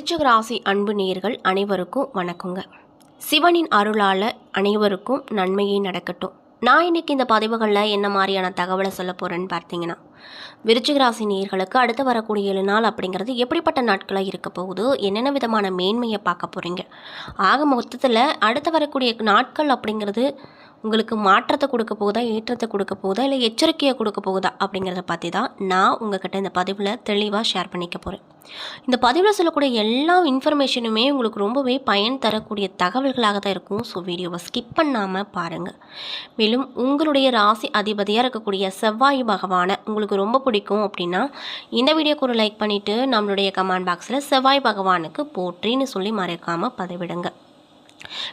விருச்சிக ராசி அன்பு நேர்கள் அனைவருக்கும் வணக்கங்க. சிவனின் அருளால் அனைவருக்கும் நன்மையே நடக்கட்டும். நான் இன்னைக்கு இந்த பதிவுகளில் என்ன மாதிரியான தகவலை சொல்ல போகிறேன்னு பார்த்தீங்கன்னா விருச்சிகராசி நேர்களுக்கு அடுத்து வரக்கூடிய ஏழு நாள் அப்படிங்கிறது எப்படிப்பட்ட நாட்களாக இருக்க போகுது என்னென்ன விதமான மேன்மையை பார்க்க போகிறீங்க ஆக மொத்தத்தில் அடுத்து வரக்கூடிய நாட்கள் அப்படிங்கிறது உங்களுக்கு மாற்றத்தை கொடுக்க போகுதா ஏற்றத்தை கொடுக்க போகுதா இல்லை எச்சரிக்கையை கொடுக்க போகுதா அப்படிங்கிறத பற்றி தான் நான் உங்ககிட்ட இந்த பதிவில் தெளிவாக ஷேர் பண்ணிக்க போகிறேன் இந்த பதிவில் சொல்லக்கூடிய எல்லா இன்ஃபர்மேஷனுமே உங்களுக்கு ரொம்பவே பயன் தரக்கூடிய தகவல்களாக தான் இருக்கும். ஸோ வீடியோவை ஸ்கிப் பண்ணாமல் பாருங்கள் மேலும் உங்களுடைய ராசி அதிபதியாக இருக்கக்கூடிய செவ்வாய் பகவானை உங்களுக்கு ரொம்ப பிடிக்கும் அப்படின்னா இந்த வீடியோக்கு ஒரு லைக் பண்ணிவிட்டு நம்மளுடைய கமெண்ட் பாக்ஸில் செவ்வாய் பகவானுக்கு போற்றின்னு சொல்லி மறக்காமல் பதிவிடுங்க.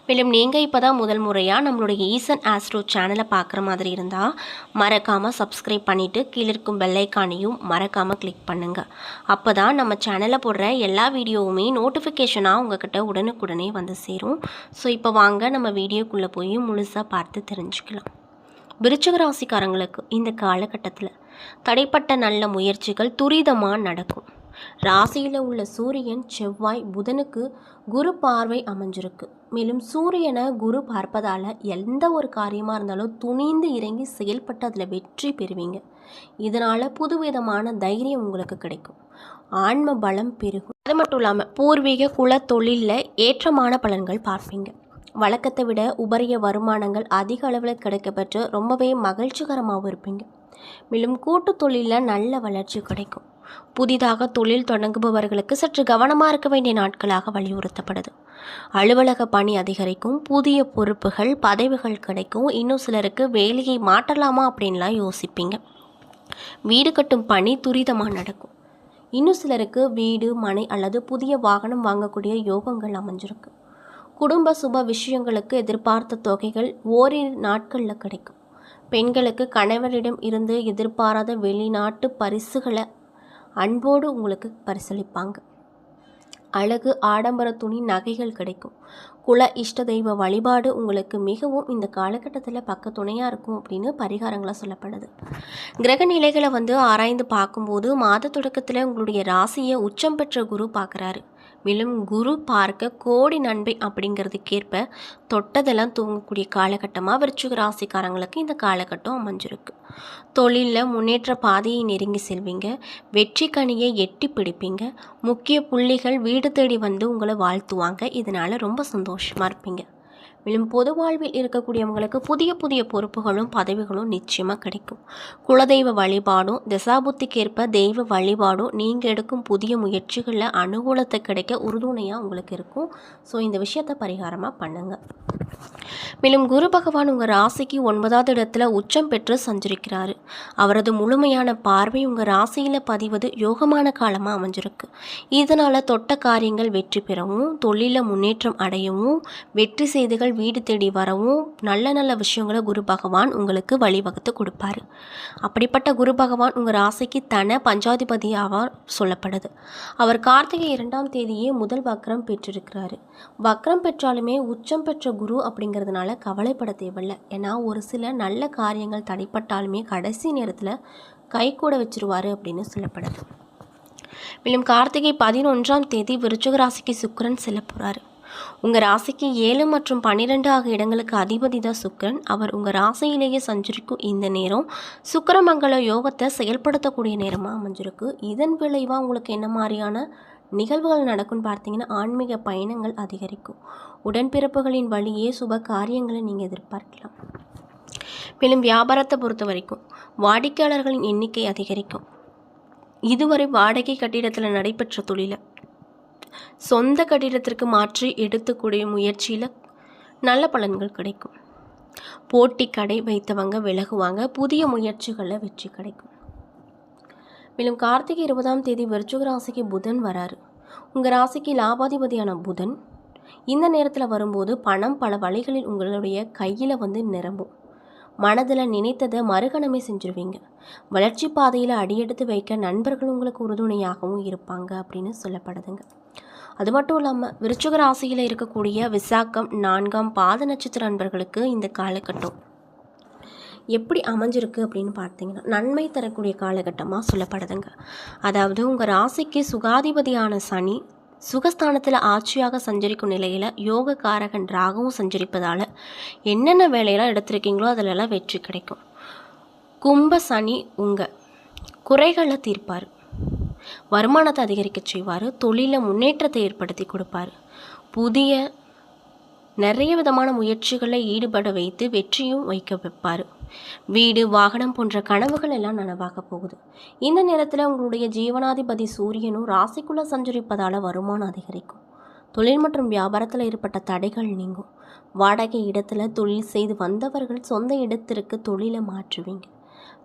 மேலும் நீங்கள் இப்போ தான் முதல் முறையாக நம்மளுடைய ஈசன் ஆஸ்ட்ரோ சேனலை பார்க்குற மாதிரி இருந்தால் மறக்காமல் சப்ஸ்கிரைப் பண்ணிவிட்டு கீழே இருக்கும் பெல்லைக்கானையும் மறக்காமல் கிளிக் பண்ணுங்கள் அப்போ தான் நம்ம சேனலில் போடுற எல்லா வீடியோவுமே நோட்டிஃபிகேஷனாக உங்ககிட்ட உடனுக்குடனே வந்து சேரும். ஸோ இப்போ வாங்க நம்ம வீடியோக்குள்ளே போய் முழுசாக பார்த்து தெரிஞ்சுக்கலாம். விருச்சக ராசிக்காரங்களுக்கு இந்த காலகட்டத்தில் தடைப்பட்ட நல்ல முயற்சிகள் துரிதமாக நடக்கும். ராசியில் உள்ள சூரியன் செவ்வாய் புதனுக்கு குரு பார்வை அமைஞ்சிருக்கு. மேலும் சூரியனை குரு பார்ப்பதால் எந்த ஒரு காரியமாக இருந்தாலும் துணிந்து இறங்கி செயல்பட்டு அதில் வெற்றி பெறுவீங்க. இதனால் புதுவிதமான தைரியம் உங்களுக்கு கிடைக்கும். ஆன்ம பலம் பெருகும். அது மட்டும் இல்லாமல் பூர்வீக குல தொழிலில் ஏற்றமான பலன்கள் பார்ப்பீங்க. வழக்கத்தை விட உபரிய வருமானங்கள் அதிக அளவில் கிடைக்கப்பெற்று ரொம்பவே மகிழ்ச்சிகரமாகவும் இருப்பீங்க. மேலும் கூட்டு தொழிலில் நல்ல வளர்ச்சி கிடைக்கும். புதிதாக தொழில் தொடங்குபவர்களுக்கு சற்று கவனமாக இருக்க வேண்டிய நாட்களாக வலியுறுத்தப்படுது. அலுவலக பணி அதிகரிக்கும் புதிய பொறுப்புகள் பதவிகள் கிடைக்கும் இன்னும் சிலருக்கு வேலையை மாற்றலாமா அப்படின்லாம் யோசிப்பீங்க. வீடு கட்டும் பணி துரிதமாக நடக்கும். இன்னும் சிலருக்கு வீடு மனை அல்லது புதிய வாகனம் வாங்கக்கூடிய யோகங்கள் அமைஞ்சிருக்கு. குடும்ப சுப விஷயங்களுக்கு எதிர்பார்த்த தொகைகள் ஓரிரு நாட்களில் கிடைக்கும். பெண்களுக்கு கணவரிடம் இருந்து எதிர்பாராத வெளிநாட்டு பரிசுகளை அன்போடு உங்களுக்கு பரிசளிப்பாங்க. அழகு ஆடம்பர துணி நகைகள் கிடைக்கும். குல இஷ்ட தெய்வ வழிபாடு உங்களுக்கு மிகவும் இந்த காலகட்டத்தில் பக்க துணையாக இருக்கும் அப்படின்னு பரிகாரங்களாக சொல்லப்படுது. கிரக நிலைகளை வந்து ஆராய்ந்து பார்க்கும்போது மாத தொடக்கத்தில் உங்களுடைய ராசியை உச்சம் பெற்ற குரு பார்க்குறாரு. மேலும் குரு பார்க்க கோடி நன்மை அப்படிங்கிறதுக்கேற்ப தொட்டதெல்லாம் தூங்கக்கூடிய காலகட்டமாக விருச்சிக ராசிக்காரங்களுக்கு இந்த காலகட்டம் அமைஞ்சிருக்கு. தொழிலில் முன்னேற்ற பாதையை நெருங்கி செல்வீங்க. வெற்றி கனியை எட்டி பிடிப்பீங்க. முக்கிய புள்ளிகள் வீடு தேடி வந்து உங்களை வாழ்த்துவாங்க. இதனால் ரொம்ப சந்தோஷமாக இருப்பீங்க. மேலும் பொது வாழ்வில் இருக்கக்கூடியவங்களுக்கு புதிய புதிய பொறுப்புகளும் பதவிகளும் நிச்சயமாக கிடைக்கும். குலதெய்வ வழிபாடும் திசாபுத்திக்கேற்ப தெய்வ வழிபாடும் நீங்கள் எடுக்கும் புதிய முயற்சிகளில் அனுகூலத்தை கிடைக்க உறுதுணையாக உங்களுக்கு இருக்கும். ஸோ இந்த விஷயத்தை பரிகாரமாக பண்ணுங்கள் மேலும் குரு பகவான் உங்கள் ராசிக்கு ஒன்பதாவது இடத்துல உச்சம் பெற்று சஞ்சரிக்கிறாரு. அவரது முழுமையான பார்வை உங்கள் ராசியில் பதிவது யோகமான காலமாக அமைஞ்சிருக்கு. இதனால் தொட்ட காரியங்கள் வெற்றி பெறவும் தொழிலில் முன்னேற்றம் அடையவும் வெற்றி செய்திகள் வீடு தேடி வரவும் நல்ல நல்ல விஷயங்களை குரு பகவான் உங்களுக்கு வழிவகுத்து கொடுப்பாரு. அப்படிப்பட்ட குரு பகவான் உங்கள் ராசிக்கு தன பஞ்சாதிபதியாக சொல்லப்படுது. அவர் கார்த்திகை இரண்டாம் தேதியே முதல் வக்ரம் பெற்றிருக்கிறாரு. வக்ரம் பெற்றாலுமே உச்சம் பெற்ற குரு அப்படிங்கிறதுனால கவலைப்பட தேவையில்லை. ஏன்னா ஒரு சில நல்ல காரியங்கள் தடைப்பட்டாலுமே கடைசி நேரத்தில் கை கூட வச்சிருவார் அப்படின்னு சொல்லப்படுது. மேலும் கார்த்திகை பதினொன்றாம் தேதி விருச்சக ராசிக்கு சுக்கரன் செல்ல போகிறாரு உங்கள் ராசிக்கு ஏழு மற்றும் பன்னிரெண்டு ஆகிய இடங்களுக்கு அதிபதி தான் சுக்கிரன். அவர் உங்கள் ராசியிலேயே சஞ்சரிக்கும் இந்த நேரம் சுக்கரமங்கல யோகத்தை செயல்படுத்தக்கூடிய நேரமாக அமைஞ்சிருக்கு. இதன் விளைவாக உங்களுக்கு என்ன மாதிரியான நிகழ்வுகள் நடக்கும்னு பார்த்தீங்கன்னா ஆன்மீக பயணங்கள் அதிகரிக்கும். உடன்பிறப்புகளின் வழியே சுப காரியங்களை நீங்கள் எதிர்பார்க்கலாம். மேலும் வியாபாரத்தை பொறுத்த வரைக்கும் வாடிக்கையாளர்களின் எண்ணிக்கை அதிகரிக்கும். இதுவரை வாடகை கட்டிடத்தில் நடைபெற்ற தொழிலை சொந்த கட்டிடத்திற்கு மாற்றி எடுத்துக்கூடிய முயற்சியில் நல்ல பலன்கள் கிடைக்கும். போட்டி கடை வைத்தவங்க விலகுவாங்க புதிய முயற்சிகளில் வெற்றி கிடைக்கும். மேலும் கார்த்திகை இருபதாம் தேதி விருச்சிக ராசிக்கு புதன் வராரு. உங்கள் ராசிக்கு லாபாதிபதியான புதன். இந்த நேரத்தில் வரும்போது பணம் பல வழிகளில் உங்களுடைய கையில் வந்து நிரம்பும். மனதில் நினைத்ததை மறுகணமே செஞ்சுருவீங்க. வளர்ச்சி பாதையில் அடியெடுத்து வைக்க நண்பர்கள் உங்களுக்கு உறுதுணையாகவும் இருப்பாங்க அப்படின்னு சொல்லப்படுதுங்க. அது மட்டும் இல்லாமல் விருச்சிக ராசியில் இருக்கக்கூடிய விசாக்கம் நான்காம் பாத நட்சத்திர நண்பர்களுக்கு இந்த காலகட்டம் எப்படி அமைஞ்சிருக்கு அப்படின்னு பார்த்தீங்கன்னா நன்மை தரக்கூடிய காலகட்டமாக சொல்லப்படுதுங்க. அதாவது உங்கள் ராசிக்கு சுகாதிபதியான சனி சுகஸ்தானத்தில் ஆட்சியாக சஞ்சரிக்கும் நிலையில் யோக காரகன் ராகவும் சஞ்சரிப்பதால் என்னென்ன வேலையெல்லாம் எடுத்திருக்கீங்களோ அதிலெல்லாம் வெற்றி கிடைக்கும். கும்ப சனி உங்கள் குறைகளை தீர்ப்பார். வருமானத்தை அதிகரிக்க செய்வார். தொழிலில் முன்னேற்றத்தை ஏற்படுத்தி கொடுப்பார். புதிய நிறைய விதமான முயற்சிகளை ஈடுபட வைத்து வெற்றியும் வைக்க வைப்பார். வீடு வாகனம் போன்ற கனவுகள் எல்லாம் நனவாக போகுது. இந்த நேரத்தில் உங்களுடைய ஜீவனாதிபதி சூரியனும் ராசிக்குள்ளே சஞ்சரிப்பதால் வருமானம் அதிகரிக்கும். தொழில் மற்றும் வியாபாரத்தில் ஏற்பட்ட தடைகள் நீங்கும். வாடகை இடத்துல தொழில் செய்து வந்தவர்கள் சொந்த இடத்திற்கு தொழிலை மாற்றுவீங்க.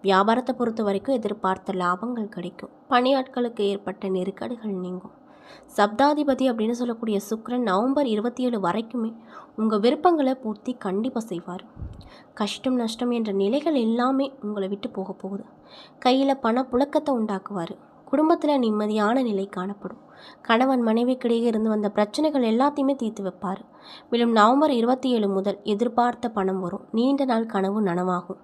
வியாபாரத்தை பொறுத்த வரைக்கும் எதிர்பார்த்த லாபங்கள் கிடைக்கும். பணியாட்களுக்கு ஏற்பட்ட நெருக்கடிகள் நீங்கும். சப்தாதிபதி அப்படின்னு சொல்லக்கூடிய சுக்ரன் நவம்பர் இருபத்தி ஏழு வரைக்குமே உங்கள் விருப்பங்களை பூர்த்தி கண்டிப்பாக செய்வார். கஷ்டம் நஷ்டம் என்ற நிலைகள் எல்லாமே உங்களை விட்டு போக போகுது. கையில் பணப்புழக்கத்தை உண்டாக்குவார். குடும்பத்தில் நிம்மதியான நிலை காணப்படும். கணவன் மனைவிக்கிடையே இருந்து வந்த பிரச்சனைகள் எல்லாத்தையுமே தீர்த்து வைப்பார். மேலும் நவம்பர் இருபத்தி ஏழு முதல் எதிர்பார்த்த பணம் வரும். நீண்ட நாள் கனவு நனவாகும்.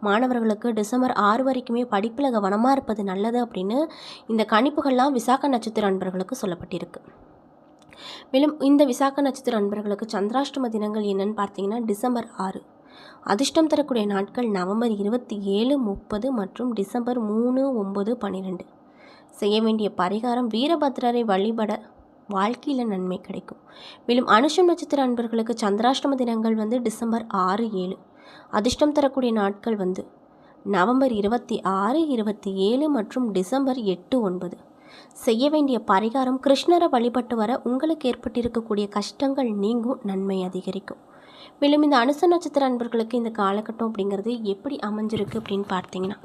மாணவர்களுக்கு டிசம்பர் ஆறு வரைக்குமே படிப்பில் கவனமாக இருப்பது நல்லது அப்படின்னு இந்த கணிப்புகள்லாம் விசாக நட்சத்திர அன்பர்களுக்கு சொல்லப்பட்டிருக்கு. மேலும் இந்த விசாக நட்சத்திர அன்பர்களுக்கு சந்திராஷ்டம தினங்கள் என்னன்னு பார்த்தீங்கன்னா டிசம்பர் ஆறு. அதிர்ஷ்டம் தரக்கூடிய நாட்கள் நவம்பர் இருபத்தி ஏழு முப்பது மற்றும் டிசம்பர் மூணு ஒம்பது பன்னிரெண்டு செய்ய வேண்டிய பரிகாரம் வீரபத்ரரை வழிபட வாழ்க்கையில் நன்மை கிடைக்கும். மேலும் அனுஷம் நட்சத்திர அன்பர்களுக்கு சந்திராஷ்டம தினங்கள் வந்து டிசம்பர் ஆறு ஏழு. அதிர்ஷ்டம் தரக்கூடிய நாட்கள் வந்து நவம்பர் இருபத்தி ஆறு இருபத்தி ஏழு மற்றும் டிசம்பர் எட்டு ஒன்பது. செய்ய வேண்டிய பரிகாரம் கிருஷ்ணரை வழிபட்டு வர உங்களுக்கு ஏற்பட்டிருக்கக்கூடிய கஷ்டங்கள் நீங்கும் நன்மை அதிகரிக்கும். மேலும் இந்த அனுச நட்சத்திர அன்பர்களுக்கு இந்த காலகட்டம் அப்படிங்கிறது எப்படி அமைஞ்சிருக்கு அப்படின்னு பார்த்தீங்கன்னா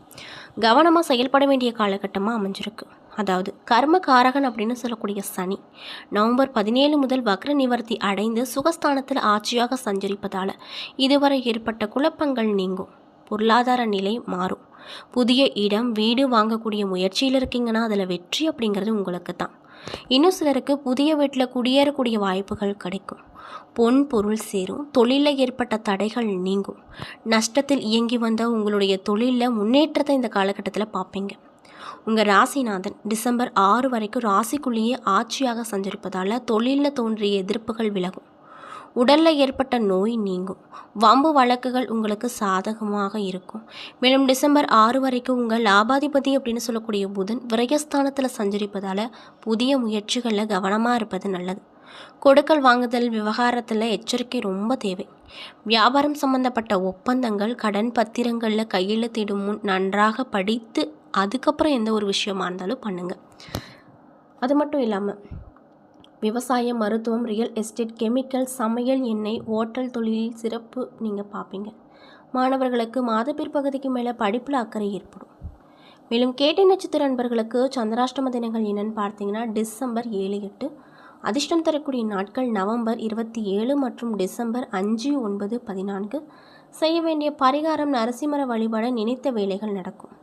கவனமாக செயல்பட வேண்டிய காலகட்டமாக அமைஞ்சிருக்கு. அதாவது கர்ம காரகன் அப்படின்னு சொல்லக்கூடிய சனி நவம்பர் பதினேழு முதல் வக்ர நிவர்த்தி அடைந்து சுகஸ்தானத்தில் ஆட்சியாக சஞ்சரிப்பதால் இதுவரை ஏற்பட்ட குழப்பங்கள் நீங்கும். பொருளாதார நிலை மாறும். புதிய இடம் வீடு வாங்கக்கூடிய முயற்சியில் இருக்கீங்கன்னா அதில் வெற்றி அப்படிங்கிறது உங்களுக்கு தான் இன்னும் சிலருக்கு புதிய வீட்டில் குடியேறக்கூடிய வாய்ப்புகள் கிடைக்கும். பொன் பொருள் சேரும் தொழிலில் ஏற்பட்ட தடைகள் நீங்கும். நஷ்டத்தில் இயங்கி வந்த உங்களுடைய தொழிலில் முன்னேற்றத்தை இந்த காலகட்டத்தில் பார்ப்பீங்க. உங்கள் ராசிநாதன் டிசம்பர் ஆறு வரைக்கும் ராசிக்குள்ளேயே ஆட்சியாக சஞ்சரிப்பதால் தொழிலில் தோன்றிய எதிர்ப்புகள் விலகும். உடலில் ஏற்பட்ட நோய் நீங்கும். வம்பு வழக்குகள் உங்களுக்கு சாதகமாக இருக்கும். மேலும் டிசம்பர் ஆறு வரைக்கும் உங்கள் லாபாதிபதி அப்படின்னு சொல்லக்கூடிய புதன் விரயஸ்தானத்தில் சஞ்சரிப்பதால் புதிய முயற்சிகளில் கவனமாக இருப்பது நல்லது. கொடுக்கல் வாங்குதல் விவகாரத்தில் எச்சரிக்கை ரொம்ப தேவை. வியாபாரம் சம்பந்தப்பட்ட ஒப்பந்தங்கள் கடன் பத்திரங்களில் கையெழுத்திடும் முன் நன்றாக படித்து அதுக்கப்புறம் எந்த ஒரு விஷயமா இருந்தாலும் பண்ணுங்கள் அது மட்டும் இல்லாமல் விவசாயம் மருத்துவம் ரியல் எஸ்டேட் கெமிக்கல் சமையல் எண்ணெய் ஓட்டல் தொழிலில் சிறப்பு நீங்கள் பார்ப்பீங்க மாணவர்களுக்கு மாத பிற்பகுதிக்கு மேலே படிப்பில் அக்கறை ஏற்படும். மேலும் கேட்டை நட்சத்திர நண்பர்களுக்கு சந்திராஷ்டம தினங்கள் என்னென்னு பார்த்தீங்கன்னா டிசம்பர் ஏழு எட்டு அதிர்ஷ்டம் தரக்கூடிய நாட்கள் நவம்பர் இருபத்தி ஏழு மற்றும் டிசம்பர் அஞ்சு ஒன்பது பதினான்கு. செய்ய வேண்டிய பரிகாரம் நரசிம்மர வழிபாட நினைத்த வேலைகள் நடக்கும்.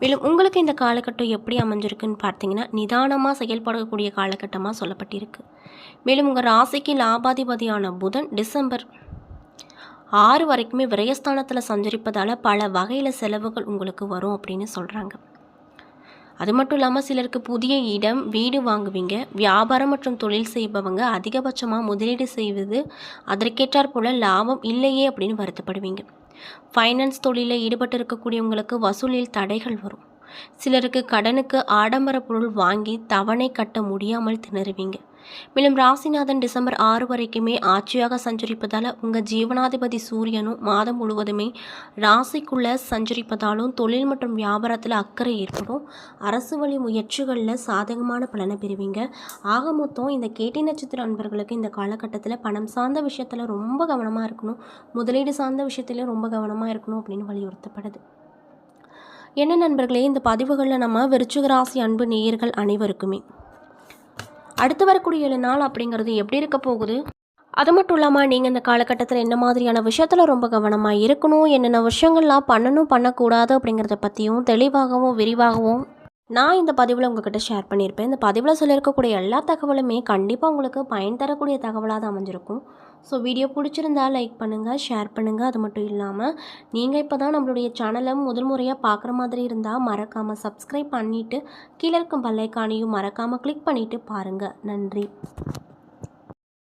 மேலும் உங்களுக்கு இந்த காலகட்டம் எப்படி அமைஞ்சிருக்குன்னு பார்த்தீங்கன்னா நிதானமாக செயல்படக்கூடிய காலகட்டமாக சொல்லப்பட்டிருக்கு. மேலும் உங்கள் ராசிக்கு லாபாதிபதியான புதன் டிசம்பர் ஆறு வரைக்குமே விரயஸ்தானத்தில் சஞ்சரிப்பதால் பல வகையில் செலவுகள் உங்களுக்கு வரும் அப்படின்னு சொல்கிறாங்க அது மட்டும் இல்லாமல் சிலருக்கு புதிய இடம் வீடு வாங்குவீங்க. வியாபாரம் மற்றும் தொழில் செய்பவங்க அதிகபட்சமாக முதலீடு செய்வது அதற்கேற்றாற் போல் லாபம் இல்லையே அப்படின்னு வருத்தப்படுவீங்க. ஃபைனான்ஸ் தொழிலில் ஈடுபட்டு இருக்கக்கூடியவங்களுக்கு வசூலில் தடைகள் வரும். சிலருக்கு கடனுக்கு ஆடம்பர பொருள் வாங்கி தவணை கட்ட முடியாமல் திணறுவீங்க. மேலும் ராசிநாதன் டிசம்பர் ஆறு வரைக்குமே ஆட்சியாக சஞ்சரிப்பதால் உங்கள் ஜீவனாதிபதி சூரியனும் மாதம் முழுவதுமே ராசிக்குள்ளே சஞ்சரிப்பதாலும் தொழில் மற்றும் வியாபாரத்தில் அக்கறை ஏற்படும். அரசு வழி முயற்சிகளில் சாதகமான பலனை பெறுவீங்க. ஆக மொத்தம் இந்த கேட்டி நட்சத்திர அன்பர்களுக்கு இந்த காலகட்டத்தில் பணம் சார்ந்த விஷயத்தில் ரொம்ப கவனமாக இருக்கணும். முதலீடு சார்ந்த விஷயத்துலையும் ரொம்ப கவனமாக இருக்கணும் அப்படின்னு வலியுறுத்தப்படுது. என்ன நண்பர்களே இந்த பதிவுகளில் நம்ம விருச்சிக ராசி அன்பு நேயர்கள் அனைவருக்குமே அடுத்து வரக்கூடிய ஏழு நாள் அப்படிங்கிறது எப்படி இருக்க போகுது? அது மட்டும் இல்லாமல் நீங்கள் இந்த காலகட்டத்தில் என்ன மாதிரியான விஷயத்தில் ரொம்ப கவனமாக இருக்கணும்? என்னென்ன விஷயங்கள்லாம் பண்ணணும் பண்ணக்கூடாது அப்படிங்கிறத பற்றியும் தெளிவாகவும் விரிவாகவும் நான் இந்த பதிவில் உங்ககிட்ட ஷேர் பண்ணியிருப்பேன். இந்த பதிவில் சொல்லியிருக்கக்கூடிய எல்லா தகவலுமே கண்டிப்பாக உங்களுக்கு பயன் தரக்கூடிய தகவலாக தான் அமைஞ்சிருக்கும். ஸோ வீடியோ பிடிச்சிருந்தா லைக் பண்ணுங்கள் ஷேர் பண்ணுங்கள் அது மட்டும் இல்லாமல் நீங்கள் இப்போ தான் நம்மளுடைய சேனலை முதல் முறையாக பார்க்குற மாதிரி இருந்தால் மறக்காமல் சப்ஸ்கிரைப் பண்ணிவிட்டு கீழே இருக்கும் பல்லைக்கானையும் மறக்காமல் கிளிக் பண்ணிவிட்டு பாருங்கள் நன்றி.